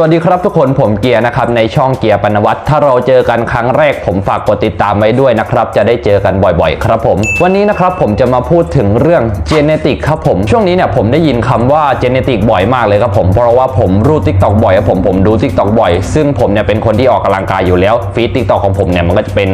สวัสดีครับทุกคนผมเกียร์นะครับในช่องเกียร์ปนวัตถ้าเราเจอกันครั้งแรกผมฝากกดติดตามไว้ด้วยนะครับจะได้เจอกันบ่อยๆ ครับผม วันนี้นะครับผมจะมาพูดถึงเรื่องเจเนติกครับผมช่วงนี้เนี่ยผมได้ยินคำว่าเจเนติกบ่อยมากเลยครับผมเพราะว่าผมรูดทิกตอกบ่อยครับผมผมดูทิกตอกบ่อย ซึ่งผมเนี่ยเป็นคนที่ออกกำลังกายอยู่แล้วฟีดทิกตอกของผมเนี่ยมันก็จะเป็น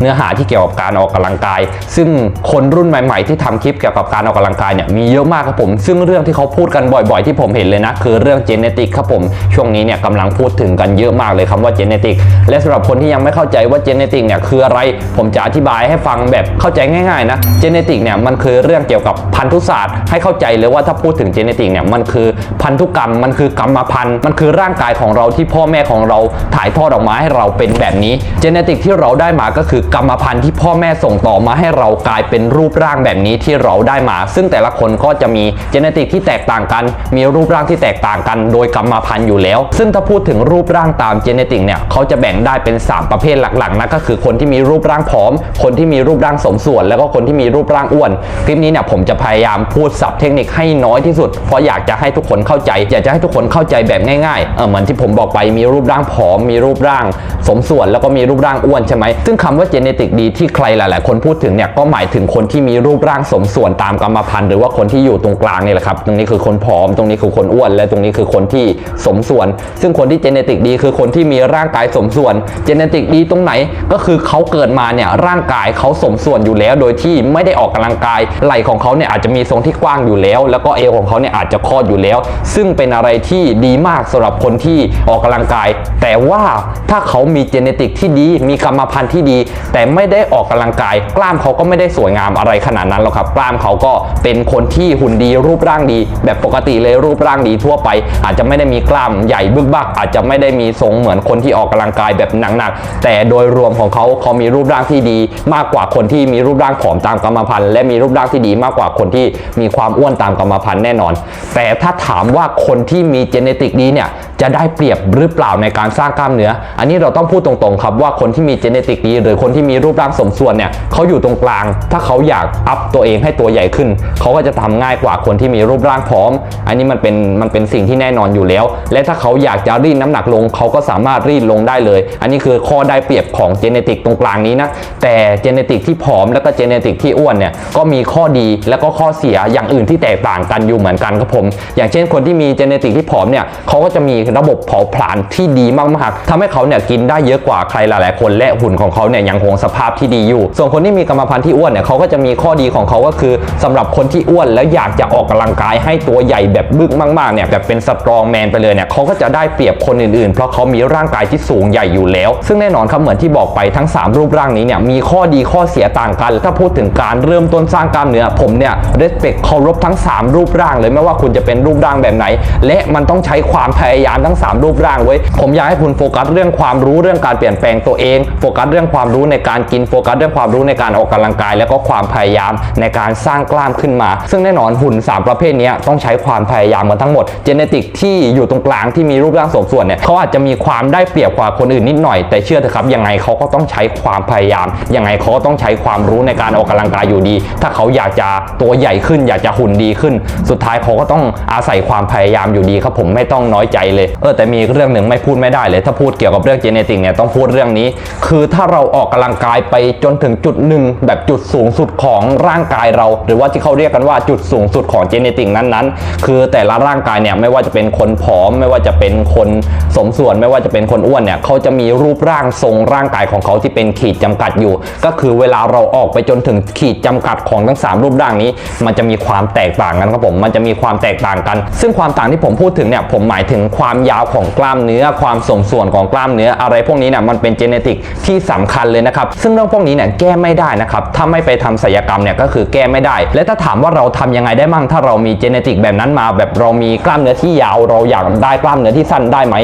เนื้อหาที่เกี่ยวกับการออกกำลังกาย ซึ่งคนรุ่นใหม่ ๆ ที่ทำคลิปเกี่ยวกับการออกกำลังกายเนี่ยมีเยอะมากครับผม ซึ่งเรื่องที่เขาพูดกันบ่อย ๆ ที่ผมเห็นเลยนะคือเรื่องเจเนติกครับผมช่วงนี้เนี่ยกำลังพูดถึงกันเยอะมากเลยคำว่าเจเนติกและสำหรับคนที่ยังไม่เข้าใจว่าเจเนติกเนี่ยคืออะไรผมจะอธิบายให้ฟังแบบเข้าใจง่ายๆนะเจเนติกเนี่ยมันคือเรื่องเกี่ยวกับพันธุศาสตร์ให้เข้าใจเลยว่าถ้าพูดถึงเจเนติกเนี่ยมันคือพันธุกรรมมันคือกรรมพันธุ์มันคือร่างกายของเราที่พ่อแม่ของเราถ่ายทอดออกมาให้เราเป็นแบบนี้เจเนติกที่เราได้มาก็คือกรรมพันธุ์ที่พ่อแม่ส่งต่อมาให้เรากลายเป็นรูปร่างแบบนี้ที่เราได้มา ซึ่งแต่ละคนก็จะมีเจเนติกที่แตกต่างกัน มีรูปร่างที่แตกต่างกัน โดยกรรมพันธุ์อยู่แล้วซึ่งถ้าพูดถึงรูปร่างตามเจเนติกเนี่ยเขาจะแบ่งได้เป็น 3 ประเภทหลักๆนะก็คือคนที่มีรูปร่างผอม คนที่มีรูปร่างสมส่วน แล้วก็คนที่มีรูปร่างอ้วน คลิปนี้เนี่ยผมจะพยายามพูดศัพท์เทคนิคให้น้อยที่สุด เพราะอยากจะให้ทุกคนเข้าใจ อยากจะให้ทุกคนเข้าใจแบบง่ายๆเออเหมือนที่ผมบอกไปมีรูปร่างผอม มีรูปร่างสมส่วน แล้วก็มีรูปร่างอ้วนใช่ไหมซึ่งคำว่าเจเนติกดีที่ใครหลาย ๆ คนพูดถึงเนี่ยก็หมายถึงคนที่มีรูปร่างสมส่วนตามกรรมพันธุ์หรือว่าคนที่อยู่ตรงกลางนี่แหละครับตรงนี้คือคนผอม ตรงนี้คือคนอ้วน และตรงนี้คือคนที่สมส่วนซึ่งคนที่เจเนติกดีคือคนที่มีร่างกายสมส่วนเจเนติกดีตรงไหนก็คือเขาเกิดมาเนี่ยร่างกายเขาสมส่วนอยู่แล้ว โดยที่ไม่ได้ออกกำลังกายไหล่ของเขาเนี่ยอาจจะมีทรงที่กว้างอยู่แล้ว แล้วก็เอวของเขาเนี่ยอาจจะคลอดอยู่แล้ว ซึ่งเป็นอะไรที่ดีมากสำหรับคนที่ออกกำลังกาย แต่ว่าถ้าเขามีเจเนติกที่ดีมีกรรมพันธุ์ที่ดี แต่ไม่ได้ออกกำลังกาย กล้ามเขาก็ไม่ได้สวยงามอะไรขนาดนั้นหรอกครับกล้ามเขาก็เป็นคนที่หุ่นดีรูปร่างดี แบบปกติเลยรูปร่างดีทั่วไป อาจจะไม่ได้มีกล้ามใหญ่บึกบักอาจจะไม่ได้มีทรงเหมือนคนที่ออกกำลังกายแบบหนักๆแต่โดยรวมของเขาเขามีรูปร่างที่ดี มากกว่าคนที่มีรูปร่างผอมตามกรรมพันธุ์และมีรูปร่างที่ดีมากกว่าคนที่มีความอ้วนตามกรรมพันธุ์แน่นอน แต่ถ้าถามว่าคนที่มีเจเนติกดีเนี่ย จะได้เปรียบหรือเปล่าในการสร้างกล้ามเนื้อ อันนี้เราต้องพูดตรงๆครับว่าคนที่มีเจเนติกดีหรือคนที่มีรูปร่างสมส่วนเนี่ยเขาอยู่ตรงกลาง ถ้าเขาอยากอัพตัวเองให้ตัวใหญ่ขึ้น เขาก็จะทำง่ายกว่าคนที่มีรูปร่างผอม อันนี้มันเป็นมันเป็นสิ่งที่แน่นอนอยู่แล้ว และถ้าเขาอยากจะรีดน้ำหนักลง เขาก็สามารถรีดลงได้เลย อันนี้คือข้อได้เปรียบของเจเนติกตรงกลางนี้นะแต่เจเนติกที่ผอมแล้วก็เจเนติกที่อ้วนเนี่ยก็มีข้อดีแล้วก็ข้อเสียอย่างอื่นที่แตกต่างกันอยู่เหมือนกันครับผมอย่างเช่นคนที่มีเจเนติกที่ผอมเนี่ยเขาก็จะมีระบบเผาผลาญที่ดีมากๆทำให้เขาเนี่ยกินได้เยอะกว่าใครหลายๆคนและหุ่นของเขาเนี่ยยังคงสภาพที่ดีอยู่ ส่วนคนที่มีกรรมพันธุ์ที่อ้วนเนี่ยเขาก็จะมีข้อดีของเขาก็คือสำหรับคนที่อ้วนแล้วอยากจะออกกำลังกายให้ตัวใหญ่แบบบึกมากๆเนี่ยแบบเป็นสตรองแมนไปเลยเนี่ยเขาก็จะได้เปรียบคนอื่นๆ เพราะเขามีร่างกายที่สูงใหญ่อยู่แล้ว ซึ่งแน่นอนครับเหมือนที่บอกไปทั้ง 3 รูปร่างนี้เนี่ยมีข้อดีข้อเสียต่างกัน ถ้าพูดถึงการเริ่มต้นสร้างกล้ามเนื้อผมเนี่ย respect เคารพทั้ง 3 รูปร่างเลยไม่ว่าคุณจะเป็นรูปร่างแบบไหน และมันต้องใช้ความพยายามทั้ง 3 รูปร่างไว้ ผมอยากให้คุณโฟกัสเรื่องความรู้เรื่องการเปลี่ยนแปลงตัวเอง โฟกัสเรื่องความรู้ในการกิน โฟกัสเรื่องความรู้ในการออกกำลังกาย แล้วก็ความพยายามในการสร้างกล้ามขึ้นมา ซึ่งแน่นอนหุ่น 3 ประเภทนี้ต้องใช้ความพยายามกันทั้งหมด เจเนติกที่อยู่ตรงกลางที่มีรูปร่างสมส่วนเนี่ยเขาอาจจะมีความได้เปรียบกว่าคนอื่นนิดหน่อย แต่เชื่อเถอะครับยังไงเขาก็ต้องใช้ความพยายาม ยังไงเขาก็ต้องใช้ความรู้ในการออกกำลังกายอยู่ดี ถ้าเขาอยากจะตัวใหญ่ขึ้น อยากจะหุ่นดีขึ้น สุดท้ายเขาก็ต้องอาศัยความพยายามอยู่ดีครับผมไม่ต้องน้อยใจเลยเออแต่มีเรื่องหนึ่งไม่พูดไม่ได้เลย ถ้าพูดเกี่ยวกับเรื่องเจเนติกเนี่ยต้องพูดเรื่องนี้ คือถ้าเราออกกำลังกายไปจนถึงจุดหนึ่งแบบจุดสูงสุดของร่างกายเรา หรือว่าที่เขาเรียกกันว่าจุดสูงสุดของเจเนติกนั้นๆ คือแต่ละร่างกายเนี่ยไม่ว่าจะเป็นคนผอม ไม่ว่าจะเป็นคนสมส่วน ไม่ว่าจะเป็นคนอ้วนเนี่ยเขาจะมีรูปร่างทรงร่างกายของเขาที่เป็นขีดจำกัดอยู่ ก็คือเวลาเราออกไปจนถึงขีดจำกัดของทั้ง 3 รูปร่างนี้ มันจะมีความแตกต่างกันครับผมมันจะมีความแตกต่างกัน ซึ่งความต่างที่ผมพูดถึงเนี่ยผมหมายถึงความยาวของกล้ามเนื้อ ความสมส่วนของกล้ามเนื้อ อะไรพวกนี้เนี่ยมันเป็นเจเนติกที่สำคัญเลยนะครับ ซึ่งเรื่องพวกนี้เนี่ยแก้ไม่ได้นะครับ ถ้าไม่ไปทำศัลยกรรมเนี่ยก็คือแก้ไม่ได้ และถ้าถามว่าเราทำยังไงได้มั่งถ้าเรามีเจเนติกแบบนั้นมา แบบเรามีกล้ามเนื้อที่ยาว เราอยากได้กล้ามเนื้อที่สั้นได้ไหม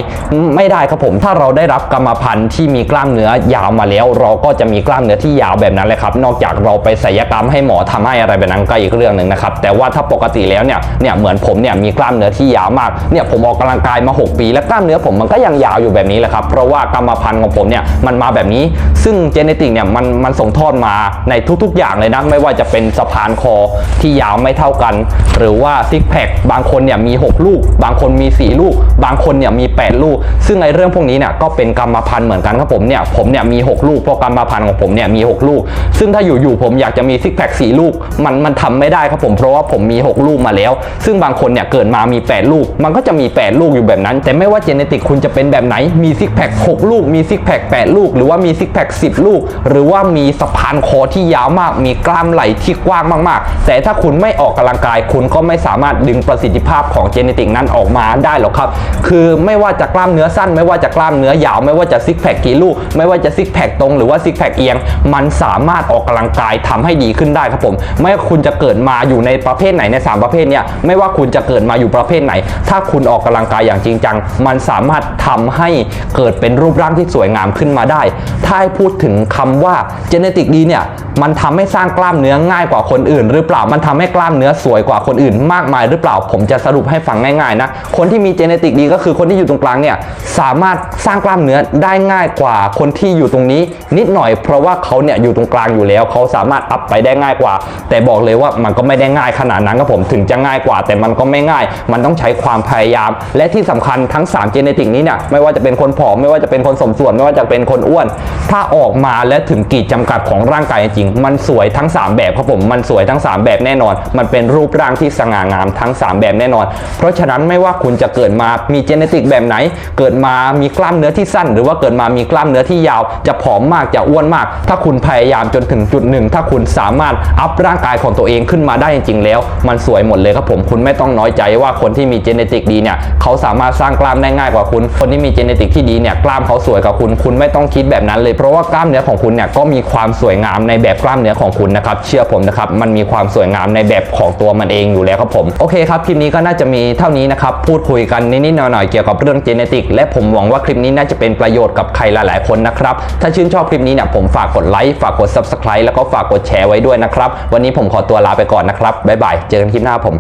ไม่ได้ครับผม ถ้าเราได้รับกรรมพันธุ์ที่มีกล้ามเนื้อยาวมาแล้ว เราก็จะมีกล้ามเนื้อที่ยาวแบบนั้นเลยครับ นอกจากเราไปศัลยกรรมให้หมอทำให้อะไรแบบนั้นก็อีกเรื่องหนึ่งนะครับ แต่ว่าถ้าปกติแล้วเนี่ย เนี่ยเหมือนผมเนี่ยมีกล้ามเนื้อที่ยาวมาก เนี่ยผมออกกำลังกายมา6 ปี และกล้ามเนื้อผมมันก็ยังยาวอยู่แบบนี้แหละครับเพราะว่ากรรมพันธุ์ของผมเนี่ยมันมาแบบนี้ ซึ่งเจเนติกเนี่ยมันมันส่งทอดมาในทุกๆ อย่างเลยนะไม่ว่าจะเป็นสะพานคอที่ยาวไม่เท่ากัน หรือว่าซิกแพคบางคนเนี่ยมี 6 ลูก บางคนมี 4 ลูก บางคนเนี่ยมี 8 ลูก ซึ่งไอ้เรื่องพวกนี้เนี่ยก็เป็นกรรมพันธุ์เหมือนกันครับผมเนี่ยผมเนี่ยมี 6 ลูกเพราะกรรมพันธุ์ของผมเนี่ยมี 6 ลูก ซึ่งถ้าอยู่ๆผมอยากจะมีซิกแพค4ลูกมันมันทำไม่ได้ครับผมเพราะว่าผมมี 6 ลูกมาแล้ว ซึ่งบางคนเนี่ยเกิดมามี 8 ลูก มันก็จะมี 8 ลูกอยู่แบบนั้น แต่ไม่ว่าเจเนติกคุณจะเป็นแบบไหน มีซิกแพค6ลูก มีซิกแพค8ลูก หรือว่ามีซิกแพค10 ลูก หรือว่ามีสะพานคอที่ยาวมาก มีกล้ามไหล่ที่กว้างมากๆ แต่ถ้าคุณไม่ออกกำลังกาย คุณก็ไม่สามารถดึงประสิทธิภาพของเจเนติกนั้นออกมาได้หรอกครับ คือไม่ว่าจะกล้ามเนื้อสั้น ไม่ว่าจะกล้ามเนื้อยาว ไม่ว่าจะซิกแพคกี่ลูก ไม่ว่าจะซิกแพคตรงหรือว่าซิกแพคเอียง มันสามารถออกกำลังกายทำให้ดีขึ้นได้ครับผม ไม่ว่าคุณจะเกิดมาอยู่ในประเภทไหนใน 3 ประเภทเนี้ยไม่ว่าคุณจะเกิดมาอยู่ประเภทไหน ถ้าคุณออกกำลังกายอย่างจริงจัง มันสามารถทำให้เกิดเป็นรูปร่างที่สวยงามขึ้นมาได้ ถ้าให้พูดถึงคำว่าเจเนติกดีเนี่ยมันทำให้สร้างกล้ามเนื้อง่ายกว่าคนอื่น หรือเปล่ามันทำให้กล้ามเนื้อสวยกว่าคนอื่น มากมายหรือเปล่าผมจะสรุปให้ฟังง่ายๆนะคนที่มีเจเนติกดีก็คือคนที่อยู่ตรงกลางเนี่ยสามารถสร้างกล้ามเนื้อได้ง่ายกว่าคนที่อยู่ตรงนี้ นิดหน่อยเพราะว่าเขาเนี่ยอยู่ตรงกลางอยู่แล้วเขาสามารถอัพไปได้ง่ายกว่า แต่บอกเลยว่ามันก็ไม่ได้ง่ายขนาดนั้นครับผมถึงจะง่ายกว่า แต่มันก็ไม่ง่าย มันต้องใช้ความพยายาม และที่สำคัญทั้ง3เจเนติกนี้เนี่ยไม่ว่าจะเป็นคนผอมไม่ว่าจะเป็นคนสมส่วน ไม่ว่าจะเป็นคนอ้วน ถ้าออกมาและถึงกีดจำกัดของร่างกายจริง มันสวยทั้ง 3 แบบครับผมมันสวยทั้ง 3 แบบแน่นอน มันเป็นรูปร่างที่สง่างามทั้ง 3 แบบแน่นอน เพราะฉะนั้นไม่ว่าคุณจะเกิดมามีเจเนติกแบบไหน เกิดมามีกล้ามเนื้อที่สั้น หรือว่าเกิดมามีกล้ามเนื้อที่ยาว จะผอมมากจะอ้วนมาก ถ้าคุณพยายามจนถึงจุดหนึ่งถ้าคุณสามารถอัพร่างกายของตัวเองขึ้นมาได้จริงๆแล้ว มันสวยหมดเลยครับผมคุณไม่ต้องน้อยใจว่าคนที่มีเจเนติกดีเนี่ยเขาสามารถสร้างกล้ามได้ง่ายกว่าคุณ คนที่มีเจเนติกที่ดีเนี่ยกล้ามเขาสวยกว่าคุณ คุณไม่ต้องคิดแบบนั้นเลยเพราะว่ากล้ามเนื้อของคุณเนี่ยก็มีความสวยงามในแบบกล้ามเนื้อของคุณนะครับเชื่อผมนะครับมันมีความสวยงามในแบบของตัวมันเองอยู่แล้วครับผมโอเคครับคลิปนี้ก็น่าจะมีเท่านี้นะครับพูดคุยกันนิดๆหน่อยๆเกี่ยวกับเรื่องเจเนติกและผมหวังว่าคลิปนี้น่าจะเป็นประโยชน์กับใครหลาย ๆ คนนะครับถ้าชื่นชอบคลิปนี้เนี่ยผมฝากกดไลค์ฝากกด subscribe แล้วก็ฝากกดแชร์ไว้ด้วยนะครับวันนี้ผมขอตัวลาไปก่อนนะครับบ๊ายบายเจอกันคลิปหน้าผม